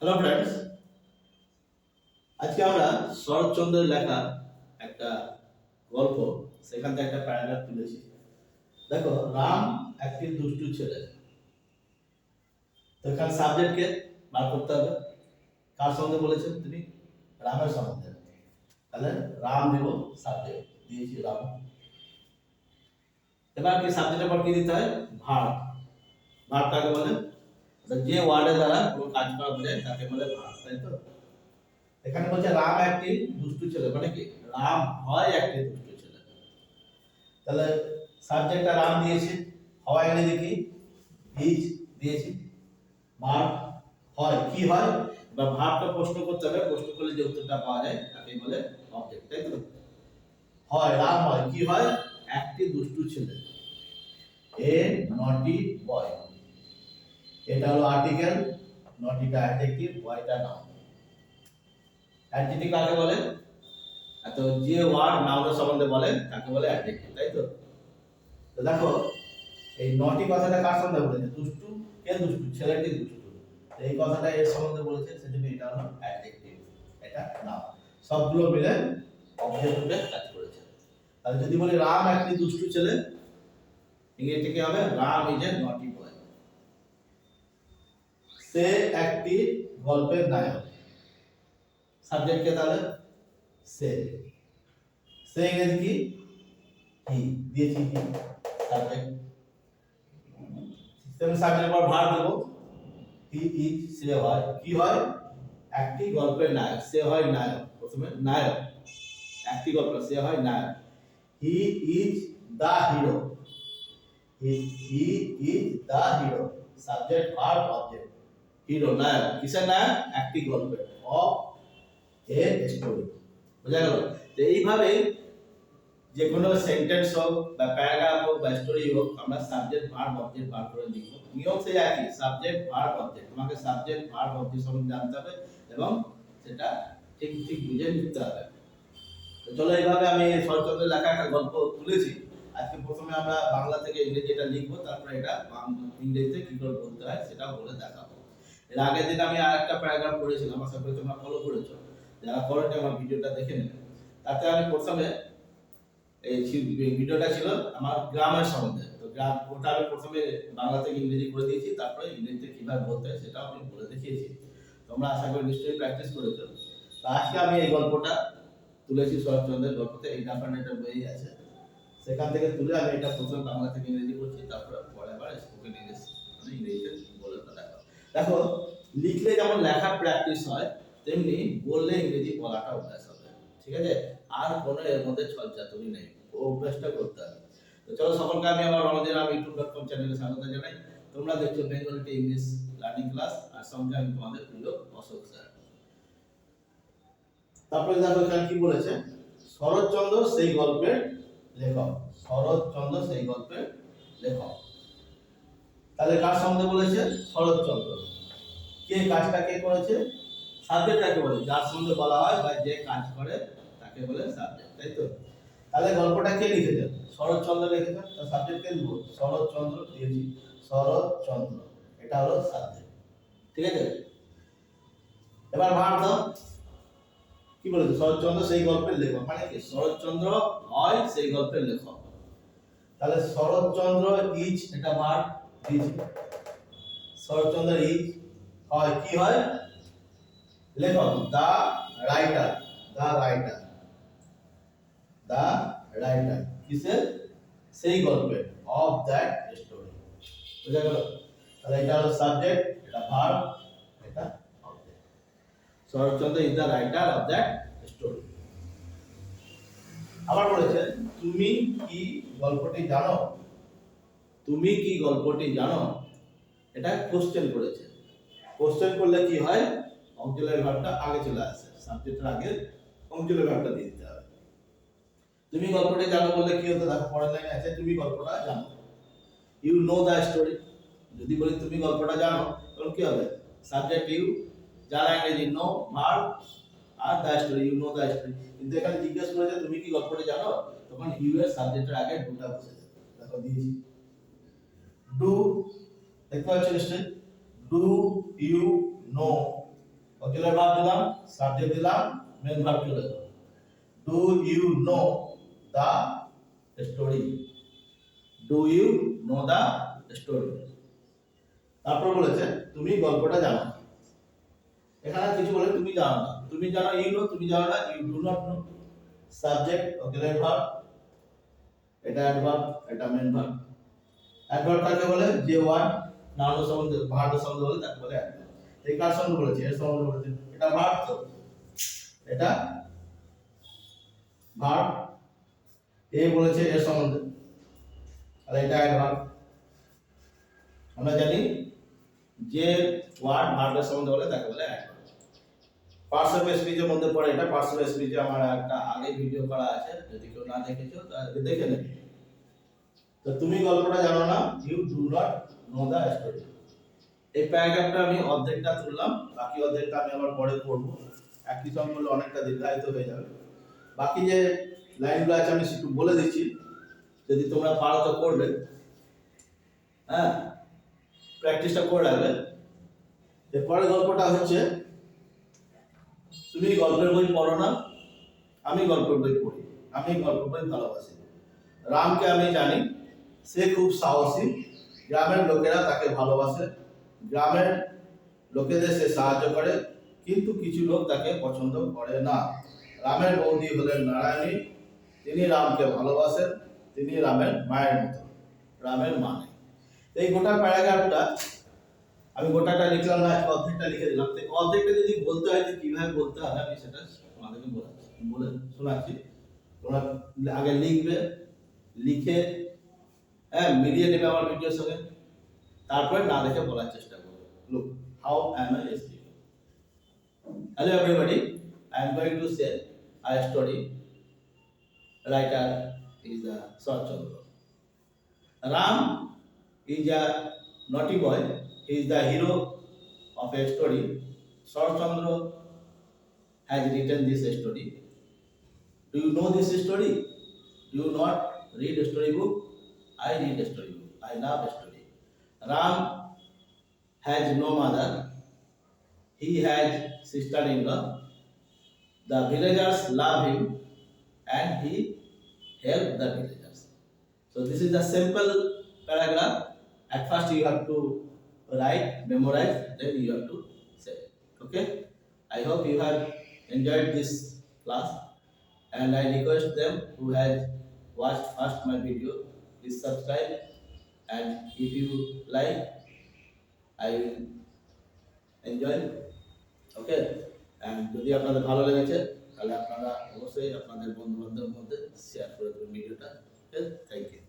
Hello friends আজকে আমরা শরৎচন্দ্রের লেখা একটা গল্প, সেখান থেকে একটা প্যারাগ্রাফ তুলেছি দেখো, রাম একটি দুষ্টু ছেলে। তো এখানে সাবজেক্টকে বার করতে হবে। কার সঙ্গে বলেছেন তিনি? রামের সম্বন্ধে তাহলে রাম দেব সাবজেক্ট দিয়েছি রাম। এবার কি সাবজেক্টের পর কি দিতে হয়? ভার ভার কাকে বলে যে ওয়ার্ডের দ্বারা কোনো কাজ করা বোঝায় তাকে বলে ভার তাই তো এখানে বলছে রাম একটি দুষ্টু ছেলে মানে কি রাম হয় একটি দুষ্টু ছেলে তাহলে সাবজেক্টটা রাম দিয়েছি হওয়া ইংরেজি কি ইজ দিয়েছি ভার হয় কি হয় বা ভাবটা প্রশ্ন করতে হবে প্রশ্ন করলে যে উত্তরটা পাওয়া যায় তাকে বলে অবজেক্ট তাই তো হয় রাম হয় কি হয় একটি দুষ্টু ছেলে এ নটি বয় এটা হলো আর্টিকেল নটিটা অ্যাডজেক্টিভ বয়টা নাউন অ্যাডজেক্টিভ কাকে বলে? এত যে ওয়ার্ড নাউনের সম্বন্ধে বলে, তাকে বলে অ্যাডজেক্টিভ তাই তো? তো দেখো, এই নটি কথাটা কার সম্বন্ধে বলেছে? দুষ্টু, কে দুষ্টু? ছেলেটি দুষ্টু। তো এই কথাটা এর সম্বন্ধে বলেছে, সেজন্য এটা হলো অ্যাডজেক্টিভ এটা নাউন সবগুলো মিলে অবজেক্ট রূপে কাজ করেছে। তাহলে যদি বলি রাম একটি দুষ্টু ছেলে, ইংরেজিতে কি হবে? রাম ইজ এ নটি সে একটি গল্পের নায়ক। সাবজেক্ট কে তাহলে? সে। সে ইংরেজি কি? হি, দিয়েছি কি সাবজেক্ট সিস্টেম সাবজেক্টের পর ভার দেবো। হি ইজ সে হয়। কি হয়? একটি গল্পের নায়ক। সে হয় নায়ক। প্রথমে নায়ক। একটি গল্প, সে হয় নায়ক। He is the hero. He is the hero. Subject verb object hero নায়ক কিসের নায়ক একটি গল্পের। অফ এ স্টোরি বোঝা গেল? তো এইভাবে যে কোনো সেন্টেন্স হোক বা প্যারাগ্রাফ হোক বা স্টোরি হোক, আমরা সাবজেক্ট ভার্ব অবজেক্ট বার করে লিখব। নিয়ম সেই একই সাবজেক্ট ভার্ব অবজেক্ট তোমাকে সাবজেক্ট ভার্ব অবজেক্ট সম্বন্ধে জানতে হবে এবং সেটা ঠিক ঠিক বুঝে লিখতে হবে। তো চলো এইভাবে আমি শরৎচন্দ্রের লেখা একটা গল্প তুলেছি। আজকে প্রথমে আমরা বাংলা থেকে ইংরেজি এটা লিখব, তারপরে এটা ইংরেজিতে কি করে বলতে হয় সেটাও বলে দেখাবো। এর আগের দিন আমি আর একটা প্যারাগ্রাফ পড়েছিলাম, আশা করি তোমরা ফলো করেছ। যারা করেনি আমার ভিডিওটা দেখে নেবে। তাতে আমি প্রথমে এই ভিডিওটা ছিল আমার গ্রামের সম্বন্ধে। তো গ্রাম ওটা আমি প্রথমে বাংলা থেকে ইংরেজি করে দিয়েছি, তারপরে ইংরেজিতে কীভাবে বলতে হয় সেটাও আমি বলে দেখিয়েছি। তোমরা আশা করি নিশ্চয়ই প্র্যাকটিস করেছ। তো আজকে আমি এই গল্পটা তুলেছি শরৎচন্দ্রের গল্পতে, এই ডাফার একটা বই আছে। সেখান থেকে তুলে আমি এটা প্রথমে বাংলা থেকে ইংরেজি করছি তারপরে পরে আবার স্পোকেন ইংলিশ মানে ইংরেজিতে দেখো, লিখলে যেমন লেখার প্র্যাকটিস হয়, তেমনি বললে ইংরেজি বলাটা অভ্যাস হবে। ঠিক আছে? আর কোনো এর মধ্যে ছলচাতুরি নেই। অভ্যাসটা করতে হবে। তো চলো, সকলকে আমি আমার রণদের আমি ইউটিউব ডট কম চ্যানেলে স্বাগত জানাই। তোমরা দেখছ বেঙ্গলিতে ইংলিশ লার্নিং ক্লাস আর সঙ্গে আমি তোমাদের প্রিয় অশোক স্যার তারপরে দেখো, এখানে কি বলেছে? শরৎচন্দ্র সেই গল্পের লেখক। শরৎচন্দ্র সেই গল্পের লেখক। তাহলে কার সম্বন্ধে বলেছে? শরৎচন্দ্র। কে কাজটা কে করেছে? সাবজেক্ট কাকে বলে। যার সম্বন্ধে বলা হয় বা যে কাজ করে, তাকে বলে সাবজেক্ট তাই তো? তাহলে গল্পটা কে লিখেছে শরৎচন্দ্র লিখেছে তার সাবজেক্ট কে লিখব? শরৎচন্দ্র দিয়েছি শরৎচন্দ্র। এটা হলো সাবজেক্ট ঠিক আছে? এবার দাও কি বলেছে? শরৎচন্দ্র সেই গল্পের লেখক। মানে কি? শরৎচন্দ্র হয় সেই গল্পের লেখক। তাহলে শরৎচন্দ্র ইজ এটা ভার দিয়েছি শরৎচন্দ্র ইজ হয়, কি হয়? লেখক, the writer the writer the writer, কিসের? সেই গল্পের অফ দ্যাট স্টোরি বুঝা গেল? তাহলে এটা হলো সাবজেক্ট এটা ভার্ব এটা Saratchandra is the writer of that story আবার বলেছে, তুমি কি গল্পটি জানো? তুমি কি গল্পটি জানো? এটা কোশ্চেন করেছে। কোশ্চেন করলে কি হয়? অক্সিলারি ভার্বটা আগে চলে আসে। সাবজেক্টের আগে অক্সিলারি ভার্বটা দিয়ে দিতে হবে। তুমি গল্পটি জানো বললে কি হতো? দেখো পরের লাইনে আছে তুমি গল্পটা জানো। ইউ নো দ্য স্টোরি যদি বলি তুমি গল্পটা জানো তখন কি হবে? সাবজেক্ট ইউ জানা ইংরেজি know verb R the story you know the story কিন্তু এখানে জিজ্ঞেস করেছে তুমি কি গল্পটা জানো? তখন ইউ এর সাবজেক্টের আগে ডুটা বসে যাবে। দেখো দিয়েছি। ডু দেখতে পাচ্ছ নিশ্চয়ই do you know auxiliary verb দিলাম সাবজেক্ট দিলাম মেন ভার্ব চলে গেল do you know the story do you know the story তারপর বলেছে, তুমি গল্পটা জানো। এখানে কিছু বলে, তুমি জানো না। তুমি জানো ইউ নো তুমি জানো না you do not know subject auxiliary verb এটা অ্যাডভার্ব এটা মেন ভার্ব অ্যাডভার্ব কাকে বলে? যে ওয়ার্ড নাউন সম্বন্ধে ভার্ব সম্বন্ধে বলে তাকে বলে এই কার সম্বন্ধে বলেছে? এর সম্বন্ধে বলেছে। এটা ভার্ব তো। এটা ভার্ব এ বলেছে এর সম্বন্ধে আর এটা অ্যাডভার্ব আমরা জানি যে ওয়ার্ড ভার্বের সম্বন্ধে বলে তাকে বলে পার্টস অফ স্পিচের মধ্যে পড়ে এটা। পার্টস অফ স্পিচে আমার একটা আগে ভিডিও করা আছে। যদি কেউ না দেখেছ, তাহলে দেখে নেবে। তো তুমি গল্পটা জানো না you do not know the story এই প্যারাগ্রাফটা আমি অর্ধেকটা তুললাম, বাকি অর্ধেকটা আমি আবার পরে পড়ব। একই সঙ্গে বলে অনেকটা দীর্ঘায়িত হয়ে যাবে। বাকি যে লাইনগুলো আছে, আমি একটু বলে দিচ্ছি। যদি তোমরা পারো তো করবে। হ্যাঁ? প্র্যাকটিসটা করে রাখবে। এরপরের গল্পটা হচ্ছে, তুমি গল্পের বই পড়ো না, আমি গল্পের বই পড়ি। আমি গল্পের বই ভালোবাসি। রামকে আমি জানি সে খুব সাহসী। গ্রামের লোকেরা তাকে ভালোবাসে। গ্রামের লোকেদের সে সাহায্য করে, কিন্তু কিছু লোক তাকে পছন্দ করে না। রামের বৌদি হলেন নারায়ণী। তিনি রামকে ভালোবাসেন। তিনি রামের মায়ের মতো, রামের মানে এই গোটা প্যারাগ্রাফটা আমি গোটাটা লিখলাম না, অর্ধেকটা লিখে দিলাম। অর্ধেকটা যদি বলতে হয় যে কীভাবে বলতে হয়, আমি সেটা তোমাদেরকে বলাচ্ছি বলে শোনাচ্ছি। তোমরা আগে লিখবে, লিখে হ্যাঁ মিলিয়ে নেবে আমার ভিডিওর সঙ্গে। তারপরে না দেখে বলার চেষ্টা করব। Look how am I speak hello everybody I am going to say I story writer is the Saratchandra Ram is a naughty boy is the hero of a story Saratchandra has return this a story do you know this story you not read story book I read a story. I love a story. Ram has no mother. He has sister-in-law. The villagers love him and he helped the villagers. So this is a simple paragraph. At first you have to write, memorize, then you have to say. Okay? I hope you have enjoyed this class and I request them who has watched first my video, please subscribe and if you like, I will enjoy. Okay? And যদি আপনাদের ভালো লেগেছে তাহলে আপনারা অবশ্যই আপনাদের বন্ধু বান্ধবের মধ্যে শেয়ার করে দেবেন ভিডিওটা ওকে থ্যাংক ইউ